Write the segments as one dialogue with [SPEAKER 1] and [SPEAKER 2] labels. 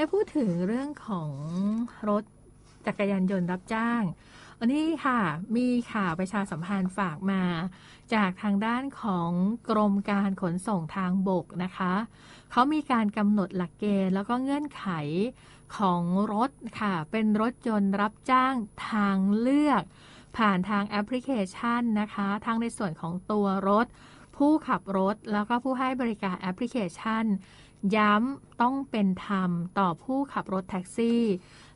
[SPEAKER 1] ได้พูดถึงเรื่องของรถจักรยานยนต์รับจ้างอันนี้ค่ะมีข่าวประชาสัมพันธ์ฝากมา จากทางด้านของกรมการขนส่งทางบกนะคะ เขามีการกำหนดหลักเกณฑ์แล้วก็เงื่อนไขของรถค่ะ เป็นรถยนต์รับจ้างทางเลือก ผ่านทางแอปพลิเคชันนะคะทั้งในส่วนของตัวรถ ผู้ขับรถแล้วก็ผู้ให้บริการแอปพลิเคชัน ย้ำต้องเป็นธรรมต่อผู้ขับรถแท็กซี่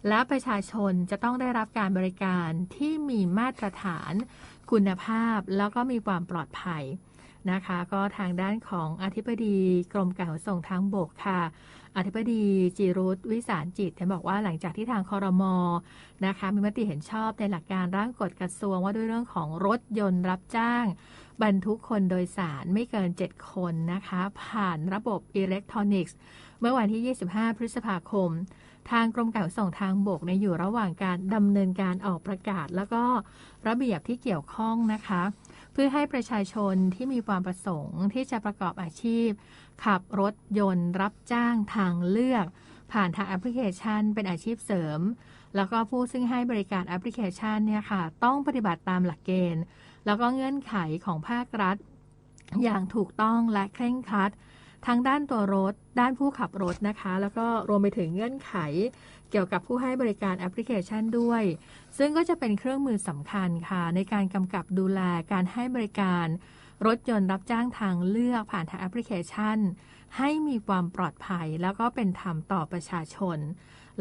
[SPEAKER 1] และประชาชนจะต้องได้รับการบริการที่มีมาตรฐาน คุณภาพแล้วก็มีความปลอดภัยนะคะ ก็ทางด้านของอธิบดีกรมการขนส่งทางบกค่ะ อธิบดีจิรุตวิสารจิตท่านบอกว่าหลังจากที่ทางคอรมอนะคะมีมติเห็นชอบในหลักการร่างกฎกระทรวงว่าด้วยเรื่องของรถยนต์รับจ้าง บรรทุกคนโดยสารไม่เกิน 7 คนนะคะ ผ่านระบบอิเล็กทรอนิกส์ เมื่อวันที่ 25 พฤษภาคม ทางกรมการขนส่งทางบกในอยู่ระหว่างการดำเนินการออกประกาศ แล้วก็ระเบียบที่เกี่ยวข้องนะคะ เพื่อให้ประชาชนที่มีความประสงค์ที่จะประกอบอาชีพ ขับรถยนต์ รับจ้างทางเลือก ผ่านทางแอปพลิเคชัน เป็นอาชีพเสริมแล้วก็ผู้ซึ่งให้บริการแอปพลิเคชันเนี่ยค่ะ ต้องปฏิบัติตามหลักเกณฑ์ แล้วก็เงื่อนไขของภาครัฐ อย่างถูกต้องและเคร่งครัดทั้งด้านตัวรถ ด้านผู้ขับรถนะคะ แล้วก็รวมไปถึงเงื่อนไข เกี่ยวกับผู้ให้บริการแอปพลิเคชันด้วย ซึ่งก็จะเป็นเครื่องมือสำคัญค่ะ ในการกำกับดูแลการให้บริการ รถยนต์รับจ้างทางเลือกผ่านทางแอปพลิเคชัน ให้มีความปลอดภัย แล้วก็เป็นธรรมต่อประชาชน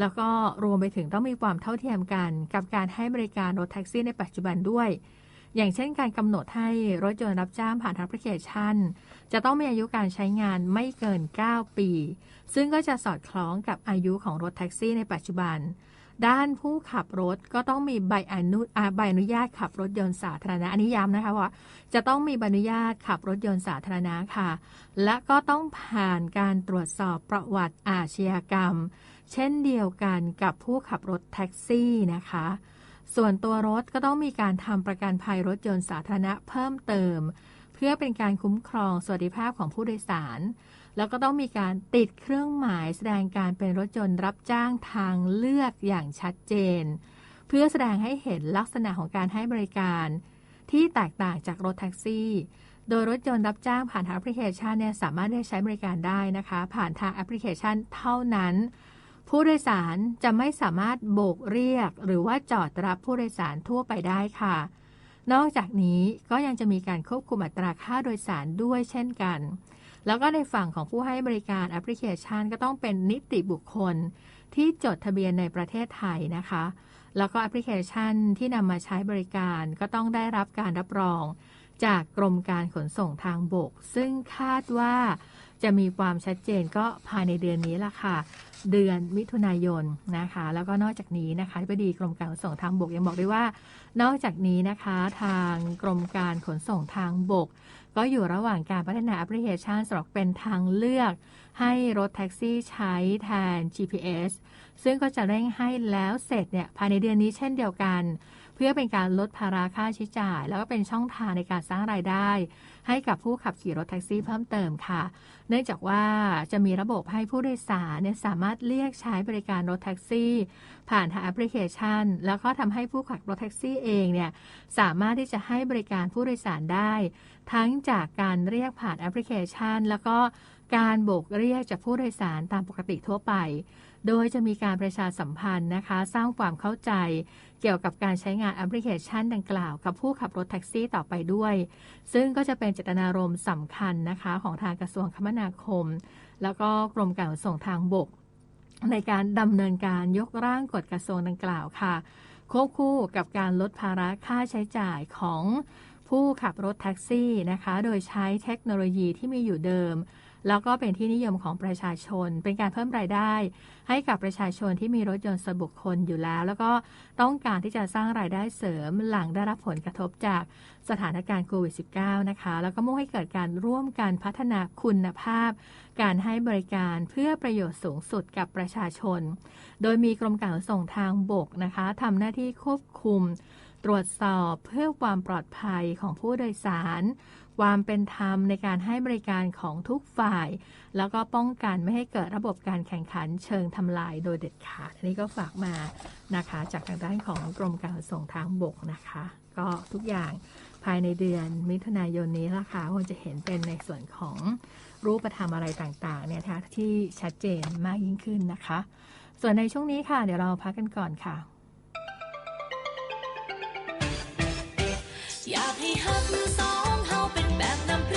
[SPEAKER 1] แล้วก็รวมไปถึงต้องมีความเท่าเทียมกัน กับการให้บริการรถแท็กซี่ในปัจจุบันด้วย อย่างเช่นการกำหนดให้รถยนต์รับจ้างผ่านทางแอปพลิเคชัน จะต้องมีอายุการใช้งานไม่เกิน 9 ปี ซึ่งก็จะสอดคล้องกับอายุของรถแท็กซี่ในปัจจุบัน ด้านผู้ขับรถก็ต้องมีใบอนุใบอนุญาตขับรถยนต์สาธารณะอันนี้ย้ำนะคะว่า จะต้องมีใบอนุญาตขับรถยนต์สาธารณะค่ะ และก็ต้องผ่านการตรวจสอบประวัติอาชญากรรม เช่นเดียวกันกับผู้ขับรถแท็กซี่นะคะ ส่วนตัวรถก็ต้องมีการทำประกันภัยรถยนต์สาธารณะเพิ่มเติม เพื่อเป็นการคุ้มครองสวัสดิภาพของผู้โดยสาร แล้วก็ต้องมีการติดเครื่องหมายแสดงการเป็นรถยนต์รับจ้างทางเลือกอย่างชัดเจน เพื่อแสดงให้เห็นลักษณะของการให้บริการ ที่แตกต่างจากรถแท็กซี่ โดยรถยนต์รับจ้างผ่านทางแอปพลิเคชันเนี่ยสามารถได้ใช้บริการได้นะคะ ผ่านทางแอปพลิเคชันเท่านั้น ผู้โดยสารจะไม่สามารถโบกเรียก หรือว่าจอดรับผู้โดยสารทั่วไปได้ค่ะ นอกจากนี้ก็ยังจะมีการควบคุมอัตราค่าโดยสารด้วยเช่นกัน แล้วก็ในฝั่งของผู้ให้บริการแอปพลิเคชันก็ต้องเป็นนิติบุคคล ที่จดทะเบียนในประเทศไทยนะคะ แล้วก็แอปพลิเคชันที่นำมาใช้บริการก็ต้องได้รับการรับรอง จากกรมการขนส่งทางบก ซึ่งคาดว่า จะมีความชัดเจนก็ภายในเดือนนี้ละค่ะ เดือนมิถุนายนนะคะ แล้วก็นอกจากนี้นะคะที่ปดีกรมการขนส่งทางบกยังบอกด้วยว่า นอกจากนี้นะคะทางกรมการขนส่งทางบก ก็อยู่ระหว่างการพัฒนาแอปพลิเคชันสำหรับเป็นทางเลือก ให้รถแท็กซี่ใช้แทน GPS ซึ่งก็จะเร่งให้แล้วเสร็จเนี่ยภายในเดือนนี้เช่นเดียวกัน พื่อเป็นการลดภาระค่าใช้จ่าย แล้วก็เป็นช่องทางในการสร้างรายได้ ให้กับผู้ขับขี่รถแท็กซี่เพิ่มเติมค่ะ เนื่องจากว่าจะมีระบบให้ผู้โดยสารเนี่ยสามารถเรียกใช้บริการรถแท็กซี่ ผ่านทางแอปพลิเคชัน แล้วก็ทำให้ผู้ขับรถแท็กซี่เองเนี่ยสามารถที่จะให้บริการผู้โดยสารได้ ทั้งจากการเรียกผ่านแอปพลิเคชัน แล้วก็การโบกเรียกจากผู้โดยสารตามปกติทั่วไป โดยจะมีการประชาสัมพันธ์นะคะ สร้างความเข้าใจ เกี่ยวกับการใช้งานแอปพลิเคชันดังกล่าว กับผู้ขับรถแท็กซี่ต่อไปด้วย ซึ่งก็จะเป็นเจตนารมณ์สำคัญนะคะของทางกระทรวงคมนาคม แล้วก็กรมการขนส่งทางบก ในการดำเนินการยกร่างกฎกระทรวงดังกล่าวค่ะ ควบคู่กับการลดภาระค่าใช้จ่ายของผู้ขับรถแท็กซี่นะคะ โดยใช้เทคโนโลยีที่มีอยู่เดิม แล้วก็เป็นที่นิยมของประชาชน เป็นการเพิ่มรายได้ ให้กับประชาชนที่มีรถยนต์ส่วนบุคคลอยู่แล้ว แล้วก็ต้องการที่จะสร้างรายได้เสริมหลังได้รับผลกระทบจากสถานการณ์โควิด -19 นะคะ แล้วก็มุ่งให้เกิดการร่วมกันพัฒนาคุณภาพ การให้บริการเพื่อประโยชน์สูงสุดกับประชาชน โดยมีกรมการขนส่งทางบกนะคะทำหน้าที่ควบคุม ตรวจสอบเพื่อความปลอดภัยของผู้โดยสาร ความเป็นธรรมในการให้บริการของทุกฝ่าย แล้วก็ป้องกันไม่ให้เกิดระบบการแข่งขันเชิงทำลายโดยเด็ดขาดอันนี้ก็ฝากมานะคะจากทางด้านของกรมการขนส่งทางบกนะคะ ก็ทุกอย่างภายในเดือนมิถุนายนนี้ละคะคงจะเห็นเป็นในส่วนของรูปธรรมอะไรต่างๆเนี่ยนะคะที่ชัดเจนมากยิ่งขึ้นนะคะ ส่วนในช่วงนี้ค่ะ เดี๋ยวเราพักกันก่อนค่ะ
[SPEAKER 2] อยากให้หัก Bad number.